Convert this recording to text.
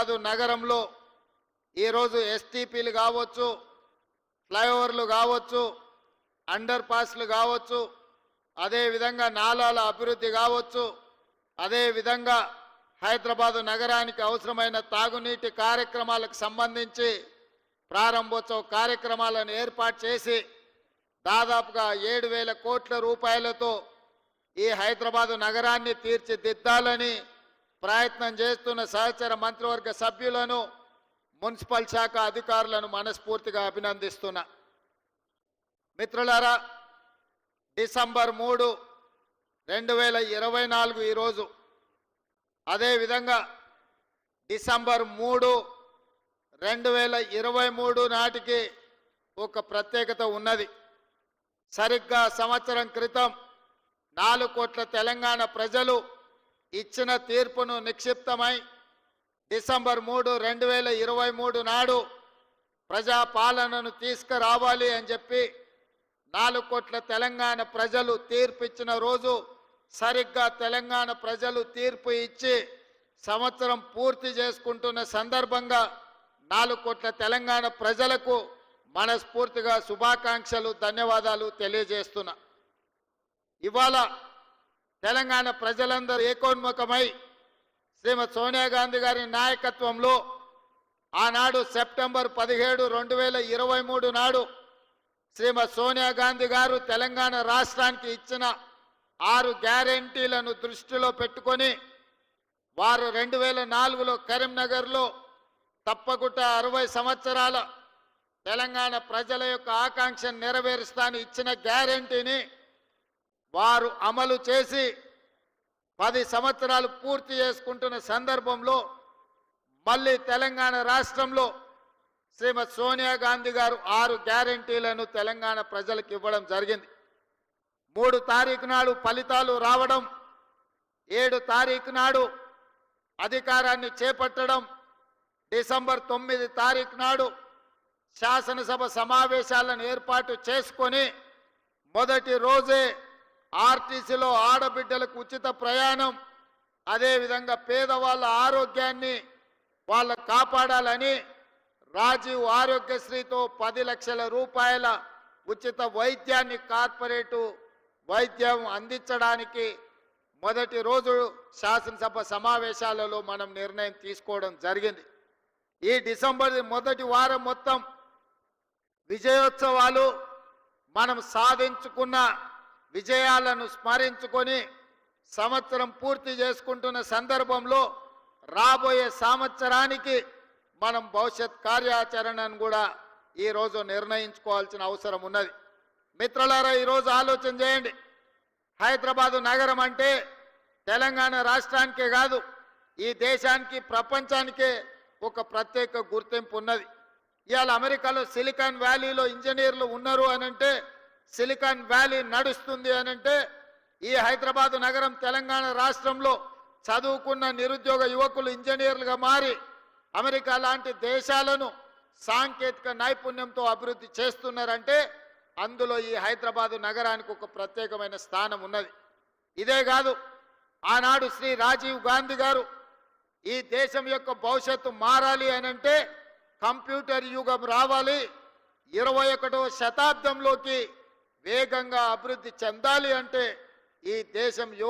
హైదరాబాదు నగరంలో ఈరోజు ఎస్టీపీలు కావచ్చు ఫ్లైఓవర్లు కావచ్చు అండర్ పాస్లు కావచ్చు అదేవిధంగా నాలాల అభివృద్ధి కావచ్చు అదేవిధంగా హైదరాబాదు నగరానికి అవసరమైన తాగునీటి కార్యక్రమాలకు సంబంధించి ప్రారంభోత్సవ కార్యక్రమాలను ఏర్పాటు చేసి దాదాపుగా ఏడు వేల కోట్ల రూపాయలతో ఈ హైదరాబాదు నగరాన్ని తీర్చిదిద్దాలని ప్రయత్నం చేస్తున్న సహచర మంత్రివర్గ సభ్యులను మున్సిపల్ శాఖ అధికారులను మనస్ఫూర్తిగా అభినందిస్తున్నా. మిత్రులారా డిసెంబర్ మూడు రెండు వేల ఇరవై నాలుగు ఈరోజు అదేవిధంగా డిసెంబర్ మూడు రెండు వేల ఇరవై మూడు నాటికి ఒక ప్రత్యేకత ఉన్నది. సరిగ్గా సంవత్సరం క్రితం నాలుగు కోట్ల తెలంగాణ ప్రజలు ఇచ్చిన తీర్పును నిక్షిప్తమై డిసెంబర్ మూడు రెండు వేల ఇరవై మూడు నాడు ప్రజాపాలనను తీసుకురావాలి అని చెప్పి నాలుగు కోట్ల తెలంగాణ ప్రజలు తీర్పు ఇచ్చిన రోజు సరిగ్గా తెలంగాణ ప్రజలు తీర్పు ఇచ్చి సంవత్సరం పూర్తి చేసుకుంటున్న సందర్భంగా నాలుగు కోట్ల తెలంగాణ ప్రజలకు మనస్ఫూర్తిగా శుభాకాంక్షలు ధన్యవాదాలు తెలియజేస్తున్నా. ఇవాళ తెలంగాణ ప్రజలందరూ ఏకోన్ముఖమై శ్రీమతి సోనియా గాంధీ గారి నాయకత్వంలో ఆనాడు సెప్టెంబర్ పదిహేడు రెండు వేల ఇరవై మూడు నాడు శ్రీమతి సోనియా గాంధీ గారు తెలంగాణ రాష్ట్రానికి ఇచ్చిన ఆరు గ్యారంటీలను దృష్టిలో పెట్టుకొని వారు రెండు వేల నాలుగులో కరీంనగర్లో తప్పకుండా అరవై సంవత్సరాల తెలంగాణ ప్రజల యొక్క ఆకాంక్షను నెరవేరుస్తాను ఇచ్చిన గ్యారంటీని వారు అమలు చేసి పది సంవత్సరాలు పూర్తి చేసుకుంటున్న సందర్భంలో మళ్ళీ తెలంగాణ రాష్ట్రంలో శ్రీమతి సోనియా గాంధీ గారు ఆరు గ్యారంటీలను తెలంగాణ ప్రజలకు ఇవ్వడం జరిగింది. మూడు తారీఖు నాడు ఫలితాలు రావడం ఏడు తారీఖు నాడు అధికారాన్ని చేపట్టడం డిసెంబర్ తొమ్మిది తారీఖు నాడు శాసనసభ సమావేశాలను ఏర్పాటు చేసుకొని మొదటి రోజే ఆర్టీసీలో ఆడబిడ్డలకు ఉచిత ప్రయాణం అదేవిధంగా పేదవాళ్ళ ఆరోగ్యాన్ని వాళ్ళ కాపాడాలని రాజీవ్ ఆరోగ్యశ్రీతో పది లక్షల రూపాయల ఉచిత వైద్యాన్ని కార్పొరేటు వైద్యం అందించడానికి మొదటి రోజు శాసనసభ సమావేశాలలో మనం నిర్ణయం తీసుకోవడం జరిగింది. ఈ డిసెంబర్ మొదటి వారం మొత్తం విజయోత్సవాలు మనం సాధించుకున్న విజయాలను స్మరించుకొని సంవత్సరం పూర్తి చేసుకుంటున్న సందర్భంలో రాబోయే సంవత్సరానికి మనం భవిష్యత్ కార్యాచరణను కూడా ఈరోజు నిర్ణయించుకోవాల్సిన అవసరం ఉన్నది. మిత్రులారా ఈరోజు ఆలోచన చేయండి. హైదరాబాదు నగరం అంటే తెలంగాణ రాష్ట్రానికే కాదు ఈ దేశానికి ప్రపంచానికే ఒక ప్రత్యేక గుర్తింపు ఉన్నది. ఇవాళ అమెరికాలో సిలికాన్ వ్యాలీలో ఇంజనీర్లు ఉన్నారు అనంటే సిలికాన్ వ్యాలీ నడుస్తుంది అనంటే ఈ హైదరాబాదు నగరం తెలంగాణ రాష్ట్రంలో చదువుకున్న నిరుద్యోగ యువకులు ఇంజనీర్లుగా మారి అమెరికా లాంటి దేశాలను సాంకేతిక నైపుణ్యంతో అభివృద్ధి చేస్తున్నారంటే అందులో ఈ హైదరాబాదు నగరానికి ఒక ప్రత్యేకమైన స్థానం ఉన్నది. ఇదే కాదు ఆనాడు శ్రీ రాజీవ్ గాంధీ గారు ఈ దేశం యొక్క భవిష్యత్తు మారాలి అనంటే కంప్యూటర్ యుగం రావాలి. ఇరవై ఒకటవ శతాబ్దంలోకి వేగంగా అభివృద్ధి చెందాలి అంటే ఈ దేశం